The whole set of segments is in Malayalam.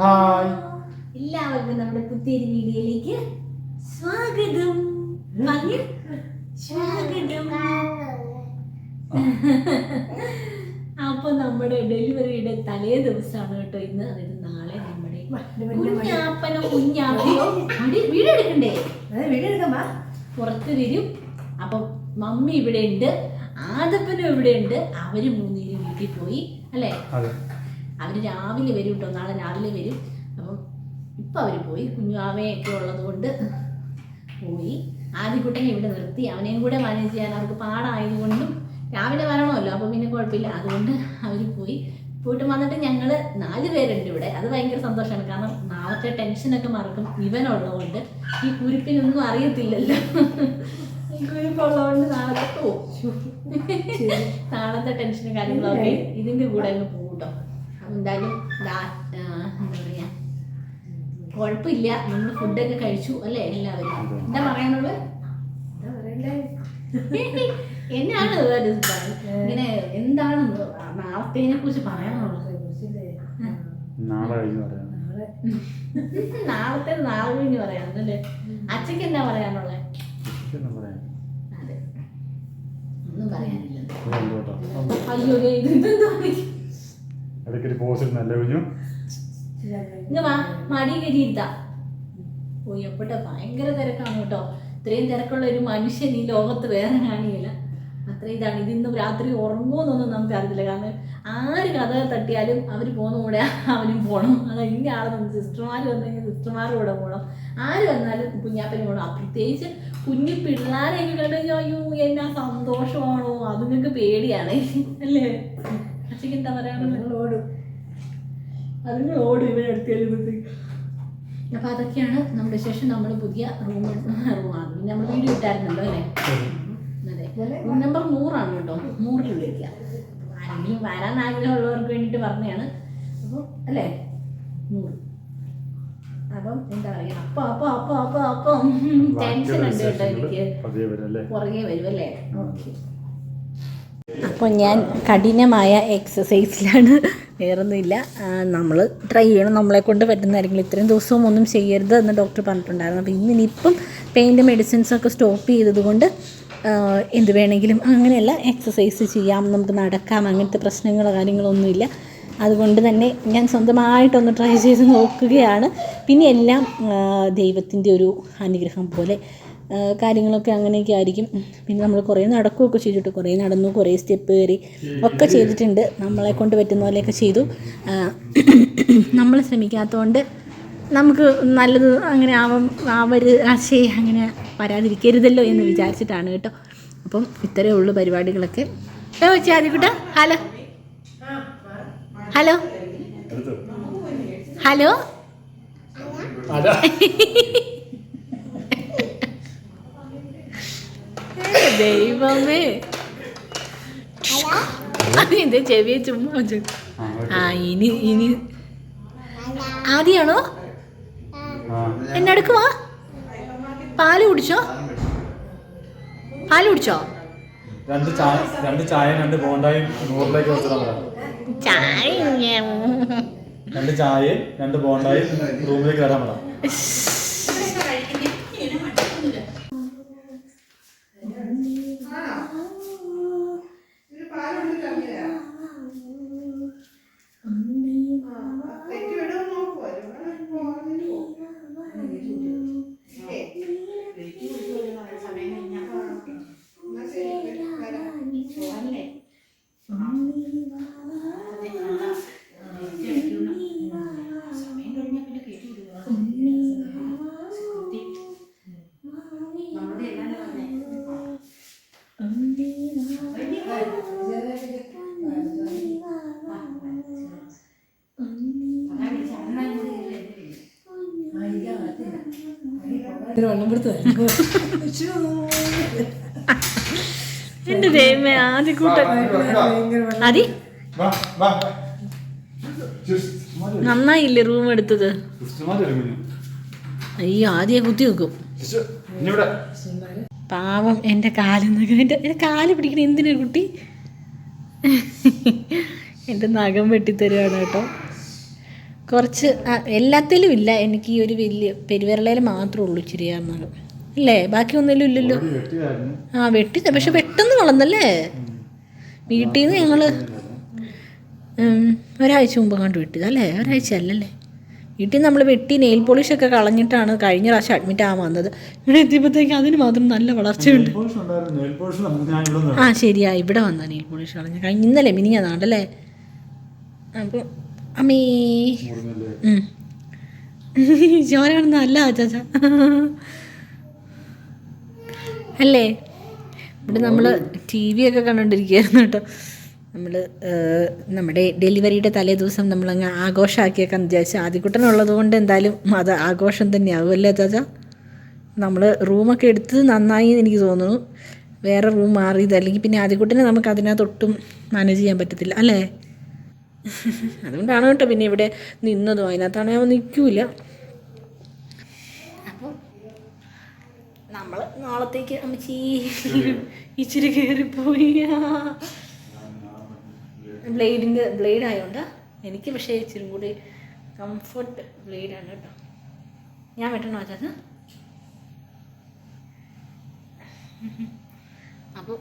ഹായ്. എല്ലാവർക്കും നമ്മുടെ പുതിയൊരു വീഡിയോയിലേക്ക് സ്വാഗതം സ്വാഗതം. അപ്പൊ നമ്മുടെ ഡെലിവറിയുടെ തലേ ദിവസമാണ് കേട്ടോ ഇന്ന്. അതായത് നാളെ നമ്മുടെ കുഞ്ഞാപ്പനോ കുഞ്ഞാപ്പയോ എടുക്കണ്ടേ വീഡിയോ എടുക്കാം പുറത്ത് വരും. അപ്പൊ മമ്മി ഇവിടെ ഉണ്ട് ആദപ്പനും ഇവിടെ ഉണ്ട് അവർ മൂന്നുപേരും വീട്ടിൽ പോയി അല്ലേ? അതെ. അവർ രാവിലെ വരും കേട്ടോ നാളെ രാവിലെ വരും. അപ്പം ഇപ്പം അവർ പോയി. കുഞ്ഞുവാമയൊക്കെ ഉള്ളത് കൊണ്ട് പോയി. ആദ്യക്കുട്ടനെ ഇവിടെ നിർത്തി. അവനെയും കൂടെ മാനേജ് ചെയ്യാൻ അവർക്ക് പാടായതുകൊണ്ടും രാവിലെ വരണമല്ലോ. അപ്പം പിന്നെ കുഴപ്പമില്ല. അതുകൊണ്ട് അവർ പോയി. പോയിട്ട് വന്നിട്ട് ഞങ്ങൾ നാല് പേരുണ്ട് ഇവിടെ. അത് ഭയങ്കര സന്തോഷമാണ്. കാരണം നാളത്തെ ടെൻഷനൊക്കെ മറക്കും ഇവനുള്ളതുകൊണ്ട് ഈ കുരുപ്പിനൊന്നും അറിയത്തില്ലല്ലോ. ഈ കുരുപ്പുള്ളതുകൊണ്ട് നാളത്തെ പോകും നാളത്തെ ടെൻഷനും കാര്യങ്ങളൊക്കെ ഇതിന്റെ കൂടെ അങ്ങ് പോകും കേട്ടോ എന്തായാലും എന്താ പറയാ കുഴപ്പമില്ല നമ്മൾ ഫുഡൊക്കെ കഴിച്ചു അല്ലേ എല്ലാവരും? എന്താ പറയാനുള്ളത്? എന്നാണ് ഇങ്ങനെ എന്താണ് നാളത്തേനെ കുറിച്ച് പറയാനുള്ളത്? നാളത്തെ നാളെ കഴിഞ്ഞ് പറയാനല്ലേ അച്ഛക്ക് എന്താ പറയാനുള്ളത് എന്താ ഒന്നും പറയാനില്ല. അയ്യോ ഇത് ഇതെന്താ? ഇടയ്ക്കൊരു പോസ്റ്റ് നല്ല കുഞ്ഞു. വാ മടി ഓ എപ്പോട്ടെ ഭയങ്കര തിരക്കാണ് കേട്ടോ. ഇത്രയും തിരക്കുള്ള ഒരു മനുഷ്യൻ ഈ ലോകത്ത് വേറെ കാണിയില്ല അത്ര ഇതാണ്. ഇതിന്ന് രാത്രി ഉറങ്ങുമെന്നൊന്നും നമുക്ക് അറിയില്ല കാരണം ആര് കഥ തട്ടിയാലും അവർ പോകുന്ന കൂടെ അവനും പോകണം അത് ഇന്ന ആളെ സിസ്റ്റർമാർ വന്നെങ്കിൽ സിസ്റ്റർമാരുടെ കൂടെ പോകണം ആര് വന്നാലും കുഞ്ഞാപ്പനും പോകണം പ്രത്യേകിച്ച് കുഞ്ഞു പിള്ളേരെയൊക്കെ കണ്ടു കഴിഞ്ഞാൽ അയ്യോ എന്നാ സന്തോഷമാണോ? അത് പേടിയാണ്. അല്ലേ? അച്ഛക്ക് എന്താ അതുങ്ങൾ ഓടും കഴിയുമ്പോഴത്തേക്ക് അപ്പോൾ അതൊക്കെയാണ് നമ്മുടെ ശേഷം നമ്മൾ പുതിയ റൂം റൂമാണ് പിന്നെ നമ്മൾ വീഡിയോ ഇട്ടായിരുന്നല്ലോ അല്ലേ? അതെ. റൂം നമ്പർ നൂറാണ് കേട്ടോ. നൂറിൽ വിളിക്കുക ആരെങ്കിലും വരാൻ ആഗ്രഹമുള്ളവർക്ക് വേണ്ടിയിട്ട് പറഞ്ഞതാണ്. അപ്പോൾ അല്ലേ? നൂറ്. അപ്പം എന്താ പറയുക അപ്പൊ അപ്പൊ അപ്പൊ അപ്പം അപ്പം. ടെൻഷൻ ഉണ്ട് കേട്ടോ എനിക്ക്. പതിയെ വരും അല്ലേ? പുറകെ വരും അല്ലേ? ഓക്കെ. അപ്പോൾ ഞാൻ കഠിനമായ എക്സസൈസിലാണ് വേറൊന്നുമില്ല. നമ്മൾ ട്രൈ ചെയ്യണം. നമ്മളെ കൊണ്ട് പറ്റുന്ന പറ്റുന്നതായിരിക്കും ഇത്രയും ദിവസവും ഒന്നും ചെയ്യരുത് എന്ന് ഡോക്ടർ പറഞ്ഞിട്ടുണ്ടായിരുന്നു. അപ്പോൾ ഇന്ന് ഇനിയിപ്പം പെയിന്റെ മെഡിസിൻസൊക്കെ സ്റ്റോപ്പ് ചെയ്തതുകൊണ്ട് എന്ത് വേണമെങ്കിലും അങ്ങനെയല്ല എക്സസൈസ് ചെയ്യാം. നമുക്ക് നടക്കാം. അങ്ങനത്തെ പ്രശ്നങ്ങളോ കാര്യങ്ങളോ ഒന്നുമില്ല. അതുകൊണ്ട് തന്നെ ഞാൻ സ്വന്തമായിട്ടൊന്ന് ട്രൈ ചെയ്ത് നോക്കുകയാണ്. പിന്നെ എല്ലാം ദൈവത്തിന്റെ ഒരു അനുഗ്രഹം പോലെ കാര്യങ്ങളൊക്കെ അങ്ങനെയൊക്കെ ആയിരിക്കും. പിന്നെ നമ്മൾ കുറേ നടക്കുകയൊക്കെ ചെയ്തിട്ട് കുറേ നടന്നു കുറേ സ്റ്റെപ്പ് കയറി ഒക്കെ ചെയ്തിട്ടുണ്ട്. നമ്മളെ കൊണ്ട് പറ്റുന്ന പോലെയൊക്കെ ചെയ്തു. നമ്മൾ ശ്രമിക്കാത്തതുകൊണ്ട് നമുക്ക് നല്ലത് അങ്ങനെ ആവാം ആവരുത് ആശേ അങ്ങനെ വരാതിരിക്കരുതല്ലോ എന്ന് വിചാരിച്ചിട്ടാണ് കേട്ടോ. അപ്പം ഇത്രയേ ഉള്ളൂ പരിപാടികളൊക്കെ. ഹലോ. ഹലോ. എടുത്തു ഹലോ. ദൈവമേ. ഇത് ചെവിയെ ചുമ്മാ വെച്ചു. ആ, ഇനി ഇനി. ആദ്യാണോ? എന്നെടുക്കുവാ പാൽ കുടിച്ചോ? പാൽ കുടിച്ചോ? രണ്ട് ചായ രണ്ട് ചായ രണ്ട് ബോണ്ടായും നൂറിലേക്ക് ചായ രണ്ട് ചായയും രണ്ട് ബോണ്ടായും റൂമിലേക്ക് വരാൻ പറയാം എന്റെ നന്നായില്ലേ റൂം എടുത്തത്? അയ്യോ ആദ്യ കുത്തി വെക്കും. പാവം എന്റെ കാലെന്നൊക്കെ കാൽ പിടിക്കണ എന്തിനാ കുട്ടി? എന്റെ നഖം വെട്ടിത്തരുവാണ് കേട്ടോ. കുറച്ച് എല്ലാത്തിലും ഇല്ല. എനിക്ക് ഈ ഒരു വലിയ പെരുവിരളയിൽ മാത്രമേ ഉള്ളൂ ഇച്ചിരി അല്ലേ ബാക്കി ഒന്നിലും ഇല്ലല്ലോ. ആ വെട്ടി പക്ഷെ പെട്ടെന്ന് വളർന്നല്ലേ? വീട്ടിൽ നിന്ന് ഞങ്ങൾ ഒരാഴ്ച മുമ്പ് കണ്ട് വെട്ടിയത് അല്ലേ? ഒരാഴ്ച അല്ലല്ലേ? വീട്ടിൽ നമ്മൾ വെട്ടി നെയിൽ പോളിഷൊക്കെ കളഞ്ഞിട്ടാണ് കഴിഞ്ഞ പ്രാവശ്യം അഡ്മിറ്റ് ആവാൻ വന്നത്. ഇവിടെ എത്തിയപ്പോഴത്തേക്ക് അതിന് മാത്രം നല്ല വളർച്ചയുണ്ട് ആ ശരിയാ. ഇവിടെ വന്ന നെയിൽ പോളിഷ് കളഞ്ഞ കഴിഞ്ഞ ഇന്നലെ മിനിഞ്ഞാണല്ലേ അപ്പോൾ അമ്മേ. ചോരാണെന്ന് അല്ല ചാച്ച അല്ലേ? ഇവിടെ നമ്മൾ ടി വി ഒക്കെ കണ്ടുകൊണ്ടിരിക്കുകയായിരുന്നു കേട്ടോ. നമ്മൾ നമ്മുടെ ഡെലിവറിയുടെ തലേ ദിവസം നമ്മളങ്ങ് ആഘോഷമാക്കിയേക്കാന്ന് വിചാരിച്ചു ആദ്യക്കുട്ടനുള്ളത് കൊണ്ട് എന്തായാലും അത് ആഘോഷം തന്നെയാവും അല്ലേ ചാച്ച നമ്മൾ റൂമൊക്കെ എടുത്ത് നന്നായി എനിക്ക് തോന്നുന്നു. വേറെ റൂം മാറിയത്. അല്ലെങ്കിൽ പിന്നെ ആദ്യക്കുട്ടനെ നമുക്ക് അതിനകത്തൊട്ടും മാനേജ് ചെയ്യാൻ പറ്റത്തില്ല. അല്ലേ? അതുകൊണ്ടാണ് കേട്ടോ പിന്നെ ഇവിടെ നിന്നതും. അതിനകത്താണ് അവൻ നിൽക്കൂല. നമ്മൾ നാളത്തേക്ക് അമ്മച്ചി ഇച്ചിരി കയറിപ്പോയി ബ്ലേഡിന്റെ ബ്ലേഡ് ആയതുകൊണ്ട് എനിക്ക് പക്ഷേ ഇച്ചിരി കൂടി കംഫർട്ട് ബ്ലേഡാണ് കേട്ടോ. ഞാൻ വെട്ടണോ ചാച്ച അപ്പോൾ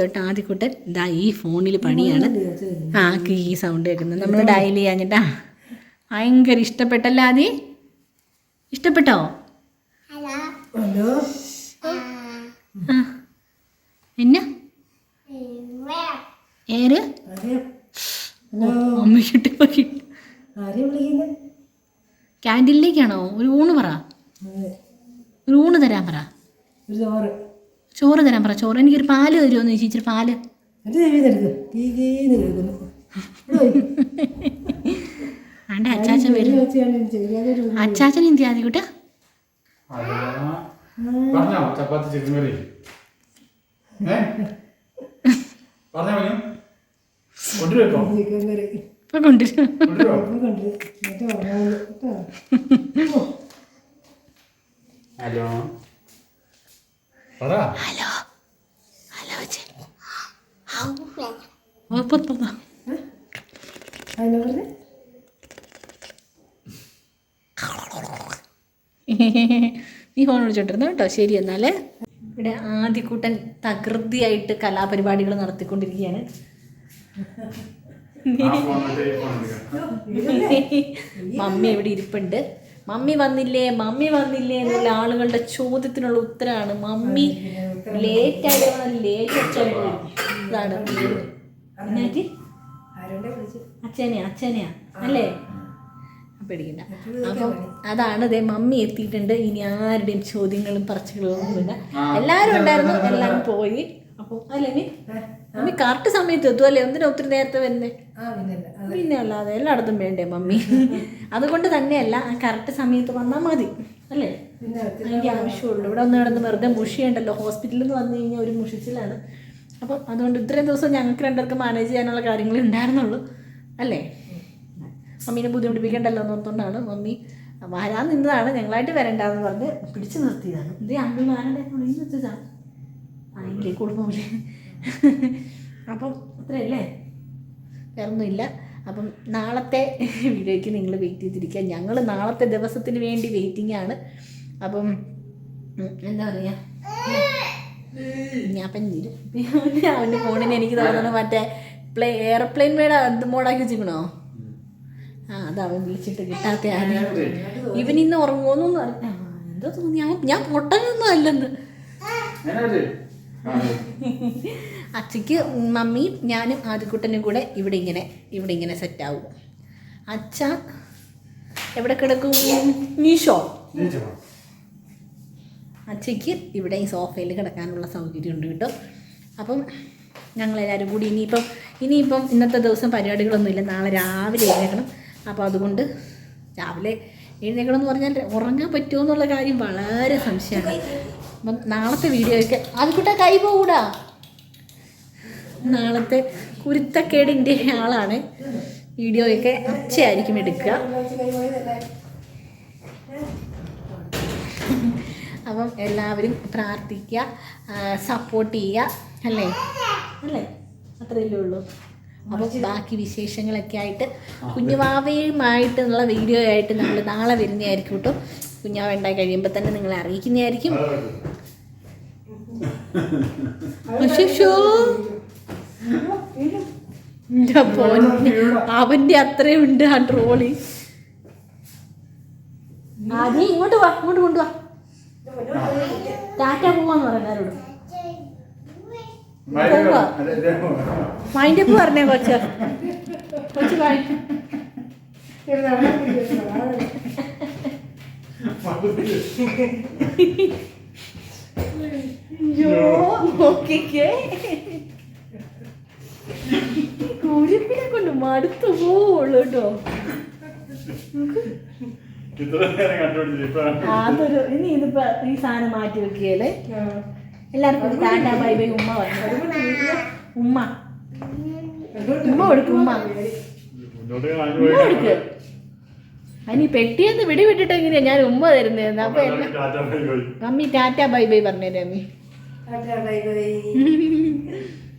തൊട്ട് ആദ്യക്കൂട്ടൻ ഇതാ ഈ ഫോണിൽ പണിയാണ്. ആ ഈ സൗണ്ട് കേൾക്കുന്നത്. നമ്മൾ ഡയൽ ചെയ്യാഞ്ഞിട്ടാ ഭയങ്കര ഇഷ്ടപ്പെട്ടല്ല ആദി? ഇഷ്ടപ്പെട്ടോ? ഏര് വിളിക്കുന്നത് ക്യാന്റീനിലേക്കാണോ? ഒരു ഊണ് പറ. ഒരു ഊണ് തരാൻ പറ. ചോറ് തരാൻ പറ ചോറ്. എനിക്കൊരു പാൽ തരുമോന്ന് ചോദിച്ചു ഇച്ചിരി പാൽ. ആണ്ടെ അച്ചാച്ചൻ വരും. അച്ചാച്ചൻ എന്തി ആദ്യക്കൂട്ട? കൂട്ട ചപ്പാത്തി ചിക്കൻ കറി. ഇപ്പൊ കൊണ്ടുവരും. ഹലോ. ഹലോ. ഹലോ നീ ഫോൺ വിളിച്ചോണ്ടിരുന്നു കേട്ടോ. ശരി എന്നാലേ. ഇവിടെ ആദ്യക്കൂട്ടൻ തകൃതിയായിട്ട് കലാപരിപാടികൾ നടത്തിക്കൊണ്ടിരിക്കുകയാണ്. മമ്മി ഇവിടെ ഇരിപ്പുണ്ട്. മമ്മി വന്നില്ലേ മമ്മി വന്നില്ലേ എന്നുള്ള ആളുകളുടെ ചോദ്യത്തിനുള്ള ഉത്തരമാണ് മമ്മി. ലേറ്റ് ആയിട്ട് ലേറ്റ് അച്ഛൻ അച്ഛനെയാ അല്ലേ? പേടിക്കണ്ട. അപ്പം അതാണ് അതെ മമ്മി എത്തിയിട്ടുണ്ട്. ഇനി ആരുടെയും ചോദ്യങ്ങളും പറച്ചുകളും ഒന്നുമില്ല എല്ലാവരും ഉണ്ടായിരുന്നു എല്ലാം പോയി. അപ്പോൾ അല്ലേ മമ്മി കറക്റ്റ് സമയത്ത് എത്തും അല്ലേ? എന്തിനാ ഒത്തിരി നേരത്തെ വരുന്നേ? പിന്നെ അല്ലാതെ എല്ലായിടത്തും വേണ്ടേ മമ്മി? അതുകൊണ്ട് തന്നെയല്ല കറക്റ്റ് സമയത്ത് വന്നാൽ മതി. അല്ലേ? എനിക്ക് ആവശ്യമുള്ളൂ. ഇവിടെ ഒന്ന് കിടന്ന് വെറുതെ മുഷിയുണ്ടല്ലോ. ഹോസ്പിറ്റലിൽ നിന്ന് വന്നു കഴിഞ്ഞാൽ ഒരു മുഷിച്ചിലാണ്. അപ്പോൾ അതുകൊണ്ട് ഇത്രയും ദിവസം ഞങ്ങൾക്ക് രണ്ടുപേർക്ക് മാനേജ് ചെയ്യാനുള്ള കാര്യങ്ങളേ ഉണ്ടായിരുന്നുള്ളൂ. അല്ലേ? മമ്മീനെ ബുദ്ധിമുട്ടിപ്പിക്കണ്ടല്ലോ എന്ന് ഓർത്തുകൊണ്ടാണ് മമ്മി വരാൻ നിന്നതാണ് ഞങ്ങളായിട്ട് വരണ്ടെന്ന് പറഞ്ഞ് പിടിച്ചു നിർത്തിയതാണ്. ഇത് ആ ഇല്ലേ കുടുംബമില്ലേ അപ്പം അത്രയല്ലേ? വേറൊന്നുമില്ല. അപ്പം നാളത്തെ വീഡിയോയ്ക്ക് നിങ്ങൾ വെയിറ്റ് ചെയ്തിരിക്കുക. ഞങ്ങൾ നാളത്തെ ദിവസത്തിന് വേണ്ടി വെയിറ്റിംഗ് ആണ്. അപ്പം എന്താ പറയുക ഞാൻ പഞ്ഞിരും അവന്റെ ഫോണിന് എനിക്ക് തോന്നുന്നു മറ്റേ പ്ലേ എയർപ്ലെയിൻ മേട എന്ത് മോഡാക്കി വെച്ചിക്കണോ ആ അത് അവൻ വിളിച്ചിട്ട് കിട്ടാത്ത ഇവൻ ഇന്ന് ഉറങ്ങുമെന്നൊന്നും എന്താ എന്തോ തോന്നി. ഞാൻ പൊട്ടനൊന്നും അല്ലെന്ന്. എന്നാ അച്ഛയ്ക്ക് മമ്മിയും ഞാനും ആദ്യക്കുട്ടനും കൂടെ ഇവിടെ ഇങ്ങനെ ഇവിടെ ഇങ്ങനെ സെറ്റ് ആവും. അച്ഛ എവിടെ കിടക്കും? മീഷോ. അച്ഛയ്ക്ക് ഇവിടെ ഈ സോഫയിൽ കിടക്കാനുള്ള സൗകര്യം ഉണ്ട് കേട്ടോ. അപ്പം ഞങ്ങളെല്ലാവരും കൂടി ഇനിയിപ്പം ഇനിയിപ്പം ഇന്നത്തെ ദിവസം പരിപാടികളൊന്നുമില്ല നാളെ രാവിലെ എഴുന്നേക്കണം അപ്പോൾ അതുകൊണ്ട് രാവിലെ എഴുന്നേക്കണം എന്ന് പറഞ്ഞാൽ ഉറങ്ങാൻ പറ്റുമോ എന്നുള്ള കാര്യം വളരെ സംശയമാണ്. അപ്പം നാളത്തെ വീഡിയോയ്ക്ക് ആദ്യക്കൂട്ട കൈ പോകൂടാ. നാളത്തെ കുരുത്തക്കേടിന്റെ ആളാണ്. വീഡിയോയൊക്കെ അച്ഛയായിരിക്കും എടുക്കുക. അപ്പം എല്ലാവരും പ്രാർത്ഥിക്കുക സപ്പോർട്ട് ചെയ്യുക അല്ലേ? അല്ലേ? അത്രയല്ലേ ഉള്ളൂ. അപ്പോൾ ബാക്കി വിശേഷങ്ങളൊക്കെ ആയിട്ട് കുഞ്ഞുവാവയുമായിട്ടുള്ള വീഡിയോ ആയിട്ട് നമ്മൾ നാളെ വരുന്നതായിരിക്കും കേട്ടോ. കുഞ്ഞാവ ഉണ്ടായി കഴിയുമ്പോൾ തന്നെ നിങ്ങളെ അറിയിക്കുന്നതായിരിക്കും. അവന്റെ അത്രയും ഉണ്ട് ആ ട്രോളി. നീ ഇങ്ങോട്ട് വാ ഇങ്ങോട്ട് കൊണ്ടുവാ. ടാറ്റ പോവാന്ന് പോവാ. മൈൻഡ് അപ്പ് പറഞ്ഞേ കൊച്ച്. കൊച്ച് കാണിക്കും നോക്കിക്കേ. കുരിപ്പിനെ കൊണ്ട് മടുത്തു പോവുള്ളൂ കേട്ടോ. അതൊരു ഇനി ഇതിപ്പോ ഈ സാധനം മാറ്റി വെക്കുകയല്ലേ എല്ലാവർക്കും ടാറ്റ ബൈ ബൈ ഉമ്മ ഉമ്മ. ഉമ്മ കൊടുക്കും ഉമ്മ. ഉമ്മ കൊടുക്ക്. അതിന് ഈ പെട്ടിയെന്ന് വിടി വിട്ടിട്ട് എങ്ങനെയാ? ഞാൻ ഉമ്മ തരുന്നതെന്ന് അപ്പൊ അമ്മി tata bye bye. Mummy tata bye bye പറഞ്ഞേരെ അമ്മി ടാറ്റാ ബൈ ബൈ.